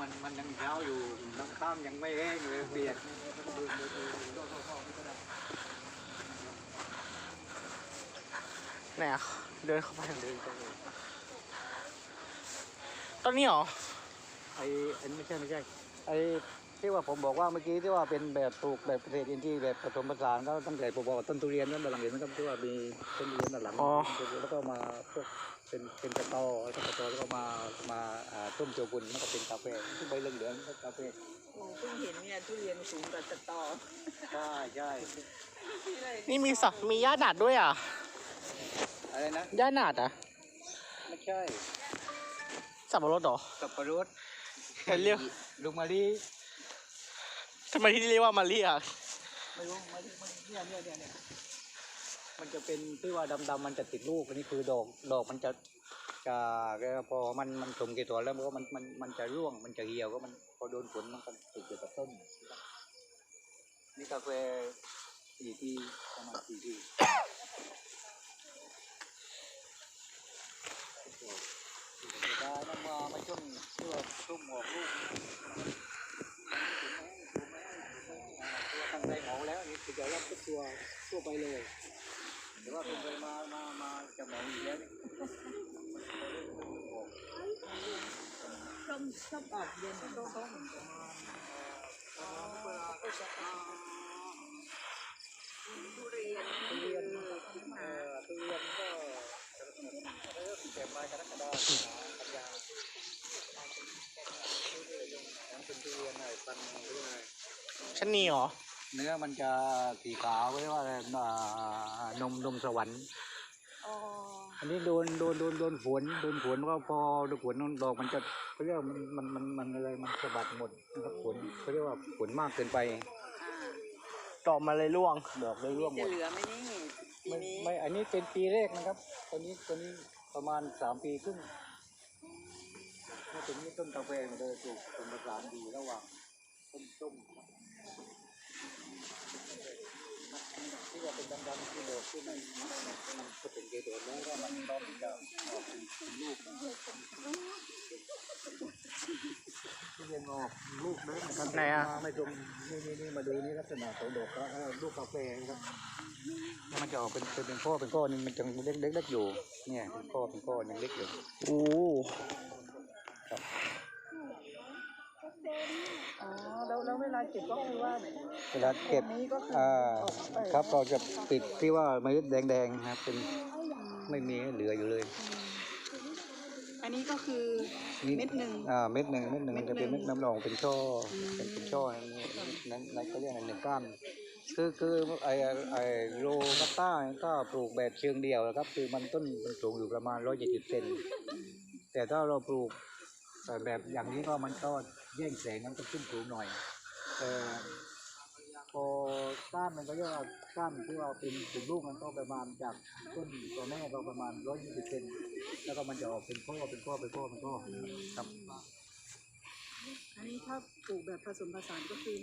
มันมันยังเช้าอยู่น้ำข้ามยังไม่แห้งเลยเบียดเดินเดินเดินเดินเข้าๆนี่ก็ไหนอะเดินเข้าไปเดินเข้าไปตอนนี้เหรอไอ้อันไม่ใช่ไม่ใช่ไอ้ ที่ว่าผมบอกว่าเมื่อกี้ที่ว่าเป็นแบบปลูกแบบเกษตรอินทรีย์แบบผสมผสานก็ตั้งแต่ผมบอกว่าต้นทุเรียนนั่นด้านหลังเห็นนะครับที่ว่ามีต้นทุเรียนด้านหลังอ๋อ แล้วก็มาพวกเป็นเป็นกระตอแล้วก็กระตอแล้วก็มามาอ่าต้มโจกุนแล้วก็เป็นกาแฟที่ใบเหลืองๆก็กาแฟโอ้เพิ่งเห็นเนี่ยทุเรียนสูงกว่าตะตอใช่ใช่นี่มีสักมีย่าหนาดด้วยอะอะไรนะย่าหนาดอะไม่ใช่สับปะรดเหรอสับปะรดแต่เรียก ลูกมะลิ ทำไมที่เรียกว่ามาเรียกไม่รู้มะมันเนี่ยเนี่ยเนี่ยเนี่ยมันจะเป็นที่ว่าดำๆมันจะติดลูกอันนี้คือดอกดอกมันจะจะพอมันมันสมกี่ตัวแล้วมันก็มันมันมันจะร่วงมันจะเหี่ยวก็มันพอโดนฝนมันก็ติดอยู่กับต้นนี่กาแฟสี่ที่ประมาณสี่ที่ได้นำมามาช่วงช่วงช่วงออกลูกตัวตั้งใจ หมอแล้วนี่คือจะรับทุกตัวทั่วไปเลยแต่ว่าเป็นไปมามามาจะหมออยู่แล้วนี่ส้มส้มออกเย็นส้มส้มทุเรียนเอ่อทุเรียนก็เริ่มแต่ปลายกรกฎาคมกันยามันเป็นทุเรียนไอ้พันธุ์เรียกอะไรชะนีเหรอ เนื้อมันจะสีขาวเรียกว่าอะไรอ่านมนมสวรรค์ อ๋ออันนี้โดนโดนโดนโดนฝนโดนฝนก็พอโดนฝนดอกมันจะเขาเรียกว่ามันมันมันมันอะไรมันสะบัดหมดนะครับฝนเขาเรียกว่าฝนมากเกินไปอ่าดอกมาเลยร่วง ดอกเลยร่วงหมจะดเหลือไหมนี่ปีไม่นี้ไม่อันนี้เป็นปีแรกนะครับตอนนี้ตอนนี้ประมาณสามปีครึ่งมาถึงนี่ต้นกาแฟมันเลยปลูกเป็นประสานดีระหว่างต้นส้มที่ว่าเป็นด ที่มันมันผสมเกสรแล้วก็มันพร้อมที่จะอกลูกที่เรียนออกลูกเลยนะครับไหนอะ ไม่ตรงนี่นี่นี่มาดูนี่ลักษณะของดอกแล้วลูกกาแฟครับมันจะออกเป็นเป็นเป็นข้อเป็นข้อนึงมันจะเล็กเล็กเล็กอยู่ เนี่ยเป็นข้อเป็นข้อนยังเล็กอยู่ โอ้ อ๋อแล้วแล้วเวลาเก็บก็คือว่า เวลาเก็บนี้ก็คืออ่าออกไปครับเราจะปิดที่ว่าเมล็ดแดงๆนะครับเป็นไม่มีเหลืออยู่เลย อันนี้ก็คือนี่ เม็ดหนึ่ง อ่าเม็ดหนึ่งเม็ดหนึ่งเม็ดจะเป็นหนึ่เม็ดงน้ำรองเป็นช่ออม เป็นเป็นช่อนั่นนั่นนั่นเขาเรียกอะไรหนึ่งก้านคือคือไอไอโรบัสต้าเนี่ยก็ปลูกแบบเชิงเดียวนะครับ คือมันต้นมันสูงอยู่ประมาณร้อยเจ็ดสิบเซนแต่ถ้าเราปลูก แต่แบบอย่างนี้ก็มันก็แย่งแสงมันก็ขึ้นสูงหน่อย แต่พอต้านมันก็เรียกว่าต้านที่ว่าเป็นถึงลูกมันก็ประมาณจากต้นตัวแม่ก็ประมาณร้อยยี่สิบเซนแล้วก็มันจะออกเป็นข้อเป็นข้อเป็นข้อเป็นข้อครับอันนี้ถ้าปลูกแบบผสมผสานก็คือ